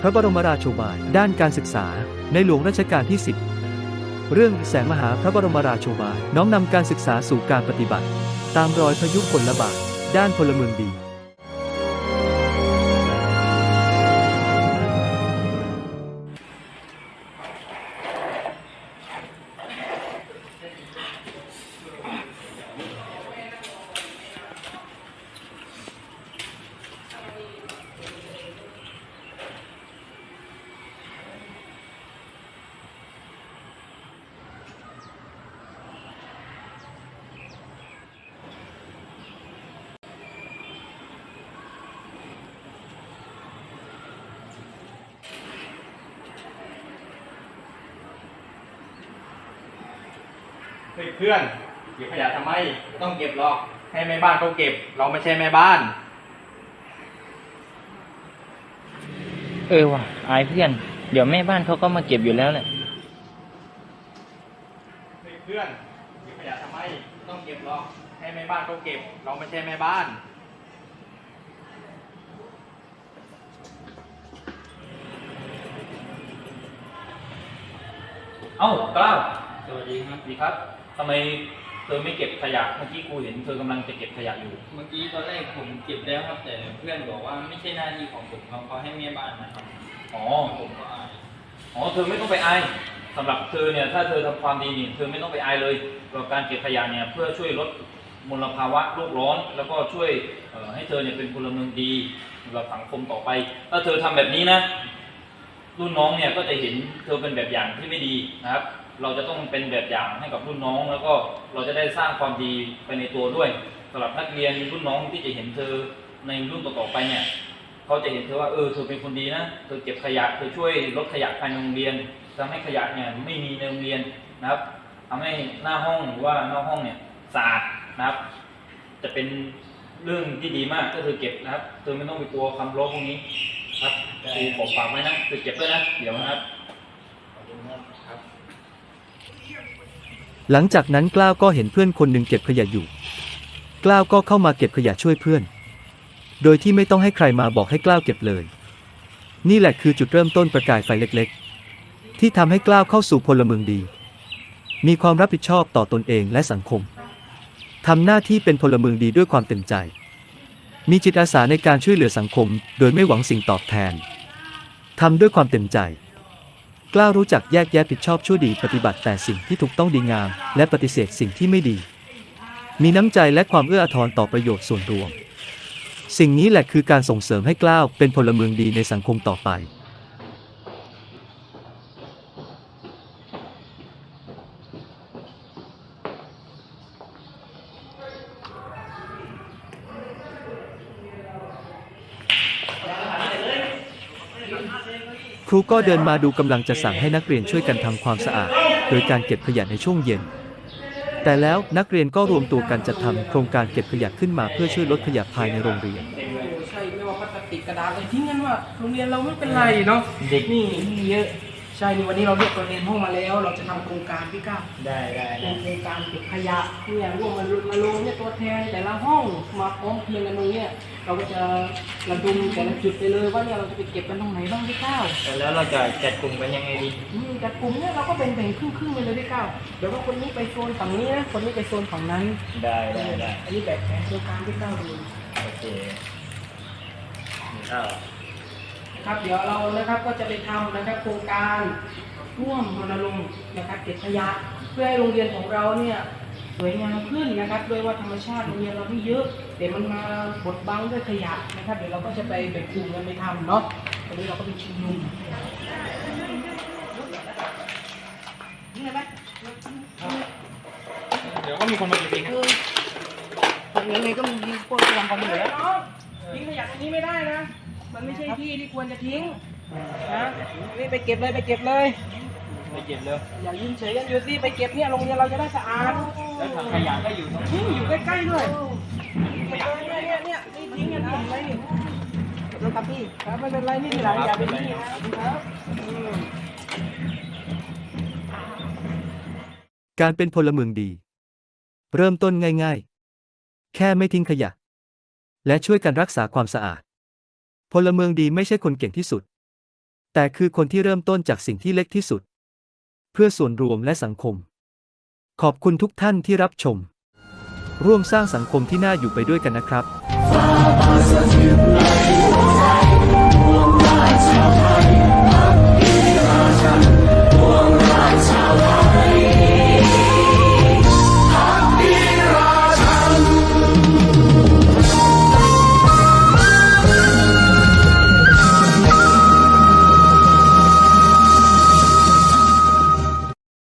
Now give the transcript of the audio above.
พระบรมราโชบาย ด้านการศึกษา ในหลวงรัชกาลที่ 10 เรื่องแสงมหาพระบรมราโชบาย น้อมนำการศึกษาสู่การปฏิบัติ ตามรอยพยุคลบาทด้านพลเมืองดี ฮ้ยเพื่อนเก็บขยะทำไมไม่ต้องเก็บหรอก ให้แม่บ้านเขาเก็บ เราไม่ใช่แม่บ้าน เออว่ะอายเพื่อน เดี๋ยวแม่บ้านเขาก็มาเก็บอยู่แล้วแหละเฮ้ยเพื่อนเก็บขยะทำไมไม่ต้องเก็บหรอกให้แม่บ้านเขาเก็บ เราไม่ใช่แม่บ้านเอ้ากล้าวสวัสดีครับดีครับ ทำไมเธอไม่เก็บขยะเมื่อกี้กูเห็นเธอกำลังจะเก็บขยะอยู่ เมื่อกี้ตอนแรกผมเก็บแล้วครับแต่เพื่อนบอกว่าไม่ใช่หน้าที่ของผมเขาเขาให้แม่บ้านนะครับอ๋อผมก็อายอ๋อ เธอไม่ต้องไปอายสำหรับเธอเนี่ย ถ้าเธอทำความดีนี่ เธอไม่ต้องไปอายเลยกับการเก็บขยะเนี่ย เพื่อช่วยลดมลภาวะโลกร้อน แล้วก็ช่วยเอ่อให้เธอเนี่ยเป็นพลเมืองดีสำหรับสังคมต่อไป ถ้าเธอทำแบบนี้นะ รุ่นน้องเนี่ยก็จะเห็นเธอเป็นแบบอย่างที่ไม่ดีนะครับ เราจะต้องเป็นแบบอย่างให้กับรุ่นน้อง แล้วก็เราจะได้สร้างความดีไปในตัวด้วยสำหรับนักเรียนรุ่นน้องที่จะเห็นเธอในรุ่นต่อๆไปเนี่ยเขาจะเห็นเธอว่าเออเธอเป็นคนดีนะเธอเก็บขยะเธอช่วยลดขยะภายในโรงเรียนทำให้ขยะเนี่ยไม่มีในโรงเรียนนะครับทำให้หน้าห้องหรือว่านอกห้องเนี่ยสะอาดนะครับ จะเป็นเรื่องที่ดีมากก็คือเก็บนะครับเธอไม่ต้องไปกลัวความร้อนพวกนี้ ครับครูผมฝากไว้นะคือเก็บด้วยนะ เดี๋ยวนะครับ ขอบคุณครับ หลังจากนั้นกล้าวก็เห็นเพื่อนคนหนึ่งเก็บขยะอยู่ กล้าวก็เข้ามาเก็บขยะช่วยเพื่อน โดยที่ไม่ต้องให้ใครมาบอกให้กล้าวเก็บเลย นี่แหละคือจุดเริ่มต้นประกายไฟเล็กๆ ที่ทำให้กล้าวเข้าสู่พลเมืองดี มีความรับผิดชอบต่อตนเองและสังคมทำหน้าที่เป็นพลเมืองดีด้วยความเต็มใจ มีจิตอาสาในการช่วยเหลือสังคม โดยไม่หวังสิ่งตอบแทนทำด้วยความเต็มใจ กล้ารู้จักแยกแยะผิดชอบชั่วดีปฏิบัติแต่สิ่งที่ถูกต้องดีงาม และปฏิเสธสิ่งที่ไม่ดี มีน้ำใจและความเอื้ออาทรต่อประโยชน์ส่วนรวม สิ่งนี้แหละคือการส่งเสริมให้กล้าวเป็นพลเมืองดีในสังคมต่อไป ครูก็เดินมาดูกำลังจะสั่งให้นักเรียนช่วยกันทำความสะอาด โดยการเก็บขยะในช่วงเย็น แต่แล้วนักเรียนก็รวมตัวกันจัดทำโครงการเก็บขยะขึ้นมาเพื่อช่วยลดขยะภายในโรงเรียน ใช่ไม่ว่าพลาสติกกระดาษอะไรทิ้งกันว่าโรงเรียนเราไม่เป็นไรเนาะเด็กนี่นี่เยอะ ใช่นี่วันนี้เราเรียกตัวเรียนห้องมาแล้ว เราจะทำโครงการพี่ก้าวได้ได้เป็ได้นโครงการเก็บขยะเนี่ยร่วมมามาลงเนี่ยตัวแทนแต่ละห้องมาพร้อมเพรียงกันตรงเนี้ยเราก็จะระดมแต่ละจุดไปเลยว่าเนี่ยเราจะไปเก็บกันตรงไหนบ้างพี่ก้าว แล้วเราจะจัดกลุ่มกันยังไงดี อืมแต่กลุ่มเนี่ยเราก็แบ่งๆครึ่งๆไปเลยพี่ก้าวเดี๋ยวว่าคนนี้ไปโซนฝั่งนี้นะ คนนี้ไปโซนฝั่งนั้นได้ได้ได้อันนี้แบบแผนโครงการพี่ก้าวดูโอเคข้าว ครับเดี๋ยวเรานะครับก็จะไปทำนะครับโครงการร่วมรณรงค์นะครับเก็บขยะเพื่อให้โรงเรียนของเราเนี่ยสวยงามขึ้นนะครับด้วยว่าธรรมชาติโรงเรียนเราไม่เยอะแต่มันมาบดบังด้วยขยะนะครับ เดี๋ยวเราก็จะไปแบ่งกลุ่มกันไปทำเนาะวันนี้เราก็ไปชุมนุมนี่ไหมเดี๋ยวก็มีคนมาเก็บเองเออยังไงก็มีพวกที่ทำความเหลือเนาะทิ้งขยะตรงนี้ไม่ได้นะ มันไม่ใช่ที่ที่ควรจะทิ้งนะนี่ไปเก็บเลยไปเก็บเลย ไปเก็บเลยอย่ายืนเฉยกันอยู่สิไปเก็บเนี่ยโรงเรียนเราจะได้สะอาดแล้วถังขยะก็อยู่ตรงนี่อยู่ใกล้ๆด้วยเก็บเลยเนี่ยเนี่ยเนี่ยนี่ทิ้งกันทิ้งไว้นี่เก็บเลยครับพี่ครับไม่เป็นไรนี่ทีหลังอย่าไปนี่นะครับอืมการเป็นพลเมืองดี เริ่มต้นง่าย ๆ แค่ไม่ทิ้งขยะ และช่วยกันรักษาความสะอาด พลเมืองดีไม่ใช่คนเก่งที่สุด แต่คือคนที่เริ่มต้นจากสิ่งที่เล็กที่สุด เพื่อส่วนรวมและสังคม ขอบคุณทุกท่านที่รับชม ร่วมสร้างสังคมที่น่าอยู่ไปด้วยกันนะครับ Far past the